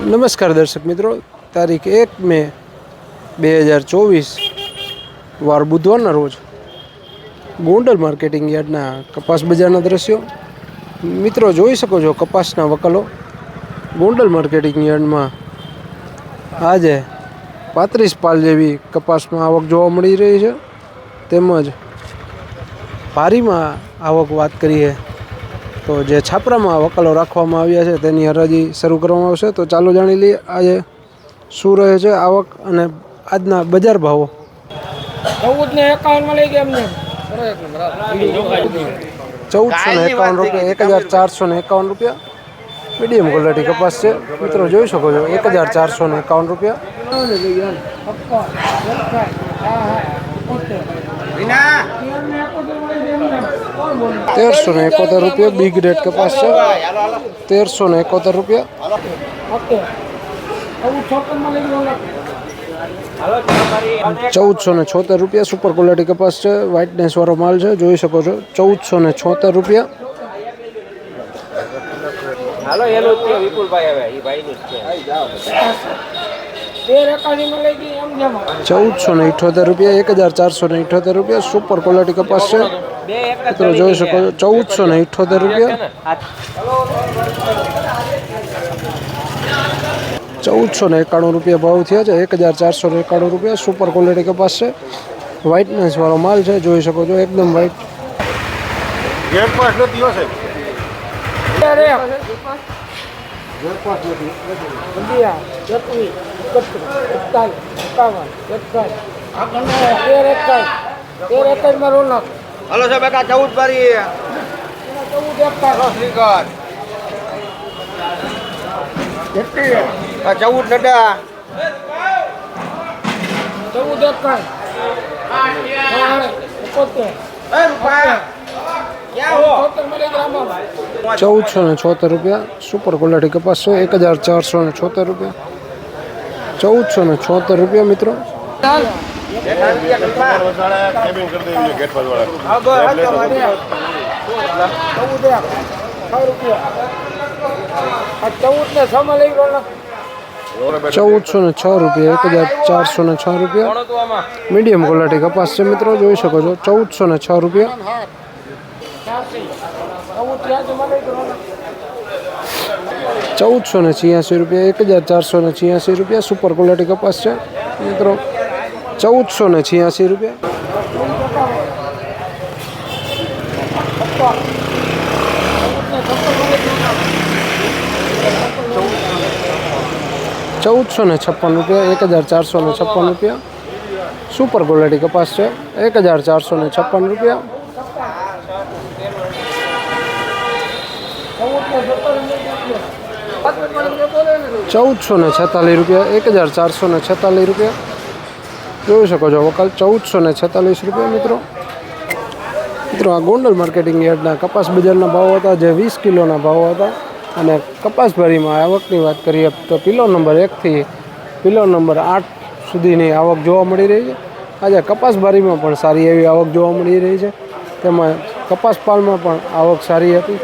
નમસ્કાર દર્શક મિત્રો. તારીખ એક મે બે હજાર ચોવીસ વાર બુધવારના રોજ ગોંડલ માર્કેટિંગ યાર્ડના કપાસ બજારના દ્રશ્યો. મિત્રો જોઈ શકો છો કપાસના વકલો. ગોંડલ માર્કેટિંગ યાર્ડમાં આજે પાંત્રીસ પાલ જેવી કપાસમાં આવક જોવા મળી રહી છે. તેમજ ભારીમાં આવક વાત કરીએ તો જે છાપરામાં વકાલો રાખવામાં આવ્યા છે તેની હરાજી શરૂ કરવામાં આવશે. તો ચાલો જાણી લઈએ આજે શું રહે છે આવક અને આજના બજાર ભાવો. ચૌદ ને એકાવનમાં લઈ ગયા અમને ચૌદસો ને એકાવન રૂપિયા એક હજાર ચારસો ને એકાવન રૂપિયા. મીડિયમ ક્વોલિટી કપાસ છે. મિત્રો જોઈ શકો છો એક હજાર ચારસો ને એકાવન રૂપિયા. તેરસો ને એકોતેર રૂપિયા બિગ રેટ કપાસ છે તેરસો ને એકોતેર રૂપિયા ઓકે ચૌદ છપ્પનમાં લઈ ગયા ચૌદસો ને છોતેર રૂપિયા સુપર ક્વોલિટી કપાસ છે વ્હાઇટનેસ વાળો માલ છે જોઈ શકો છો ચૌદસો ને છોતેર રૂપિયા હાલો એનું જ છે વિપુલભાઈ હવે એ ભાઈનું જ છે ચૌદસો ને ઇઠોતેર રૂપિયા એક હજાર ચારસો ને ઇઠોતેર રૂપિયા સુપર ક્વોલિટી કપાસ છે. મિત્રો જોઈ શકો છો ચૌદસો ને ઇઠોતેર રૂપિયા. ચૌદસો ને એકાણું રૂપિયા ભાવ થયા છે એક હજાર ચારસો ને એકાણું રૂપિયા સુપર ક્વોલિટી કપાસ છે. વ્હાઇટનેસ વાળો માલ છે જોઈ શકો છો એકદમ વ્હાઇટ ગેટ પાસ નથી એક એકવીસ એકત્રીસ એકતાલીસ એકાવન એકતાલીસ તેર એકાવીસ તેર એકાવીસમાં રોનક હલો સાહેબ એકા ચૌદ પારી ચૌદ શ્રીકર જેટલી ચૌદ નડા. ચૌદ એકાવીસ એકોતેર. એ રૂપિયા. ચૌદસો ને છોતેર રૂપિયા સુપર ક્વોલિટી કપાસ છે એક હજાર ચારસો ને છોતેર રૂપિયા ચૌદસો ને છોતેર રૂપિયા મિત્રો ચાલ ચૌદ એક છ રૂપિયા આ ચૌદ ને છ માં લઈ ગયો ચૌદસો ને છ રૂપિયા એક હજાર ચારસો ને છ રૂપિયા કોણ હતું આમાં મીડિયમ ક્વોલિટી કપાસ છે મિત્રો જોઈ શકો છો ચૌદસો ને છ રૂપિયા ચૌદ ત્યાંથી માં લઈ ગયો ચૌદસો ને છ્યાસી રૂપિયા એક હજાર ચારસો ને છ્યાસી રૂપિયા સુપર ક્વોલિટી કપાસ છે મિત્રો ચૌદસો ને છ્યાસી રૂપિયા ચૌદસો ને છપ્પન રૂપિયા એક હજાર ચારસો ને છપ્પન રૂપિયા સુપર ક્વોલિટી કપાસ છે એક હજાર ચારસો ને છપ્પન રૂપિયા ચૌદસો ને છેતાલીસ રૂપિયા, એક હજાર ચારસો ને છેતાલીસ રૂપિયા. જોઈ શકો છો વકાલ, ચૌદસો ને છેતાલીસ રૂપિયા મિત્રો. મિત્રો, આ ગોંડલ માર્કેટિંગ યાર્ડના કપાસ બજારના ભાવ હતા જે વીસ કિલોના ભાવ હતા. અને કપાસ ભરીમાં આવકની વાત કરીએ તો પિલો નંબર એકથી પિલો નંબર આઠ સુધીની આવક જોવા મળી રહી છે. આજે કપાસ બારીમાં પણ સારી એવી આવક જોવા મળી રહી છે. તેમાં કપાસ પાલમાં પણ આવક સારી હતી.